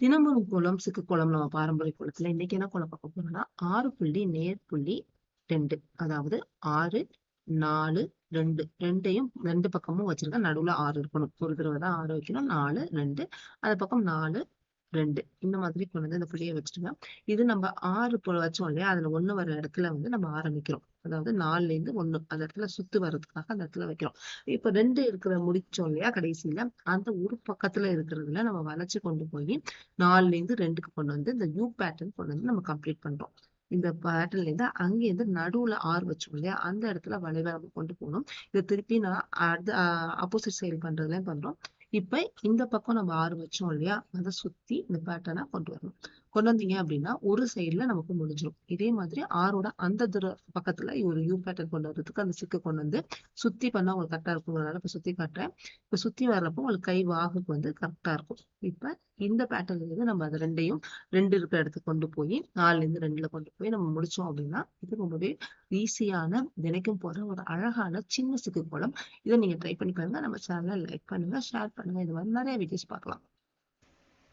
தினமும் குளம் சிக்கு குளம் நம்ம பாரம்பரிய குளத்துல இன்னைக்கு என்ன குளம் பார்க்க போறோம்னா ஆறு புள்ளி நேர் புள்ளி ரெண்டு. அதாவது ஆறு நாலு ரெண்டு. ரெண்டையும் ரெண்டு பக்கமும் வச்சிருக்கேன் நடுவுல ஆறு இருக்கணும். ஒரு தடவை தான் ஆறு வைக்கணும். நாலு ரெண்டு. அது பக்கம் நாலு ரெண்டு. இந்த மாதிரி கொண்டு வந்து இந்த புள்ளியை வச்சுட்டுங்க இது நம்ம ஆறு வச்சோம் இல்லையா? அதுல ஒண்ணு வர இடத்துல வந்து நம்ம ஆரம்பிக்கிறோம். அதாவது நாலுல இருந்து ஒண்ணு. அந்த இடத்துல சுத்து வர்றதுக்காக அந்த இடத்துல வைக்கிறோம். இப்ப ரெண்டு இருக்கிற முடிச்சோம் இல்லையா கடைசியில? அந்த ஒரு பக்கத்துல இருக்கிறதுல நம்ம வளைச்சு கொண்டு போய் நாலுல இருந்து ரெண்டுக்கு கொண்டு வந்து இந்த யூ பேட்டர்ன் கொண்டு வந்து நம்ம கம்ப்ளீட் பண்றோம். இந்த பேட்டர்ன்ல இருந்து அங்கேருந்து நடுவுல ஆறு வச்சோம் இல்லையா? அந்த இடத்துல வளைவை நம்ம கொண்டு போகணும். இதை திருப்பி நான் அடுத்த ஆப்போசிட் சைடு பண்றதுல பண்றோம். இப்ப இந்த பக்கம் நம்ம ஆறு வச்சோம் இல்லையா? அதை சுத்தி இந்த பேட்டர்னா கொண்டு வரணும். கொண்டு வந்தீங்க அப்படின்னா ஒரு சைடுல நமக்கு முடிஞ்சிடும் இதே மாதிரி ஆரோட அந்த தூர பக்கத்துல ஒரு யூ பேட்டர்ன் கொண்டு வர்றதுக்கு அந்த சிக்கு கொண்டு வந்து சுத்தி பண்ணா உங்களுக்கு கரெக்டா இருக்குங்கிறதுனால இப்ப சுத்தி காட்டுறேன். இப்ப சுத்தி வர்றப்போ உங்களுக்கு கை வாகுக்கு வந்து கரெக்டா இருக்கும். இப்ப இந்த பேட்டர்ன்ல இருந்து நம்ம அது ரெண்டையும் ரெண்டு இருக்கிற இடத்துக்கு கொண்டு போய் நாலுல இருந்து ரெண்டுல கொண்டு போய் நம்ம முடிச்சோம் அப்படின்னா இது ரொம்பவே ஈஸியான தினைக்கும் போற ஒரு அழகான சின்ன சிக்கு கோலம் இதை நீங்க ட்ரை பண்ணி பாருங்க. நம்ம சேனலை லைக் பண்ணுங்க ஷேர் பண்ணுங்க. இது மாதிரி நிறைய வீடியோஸ் பார்க்கலாம்.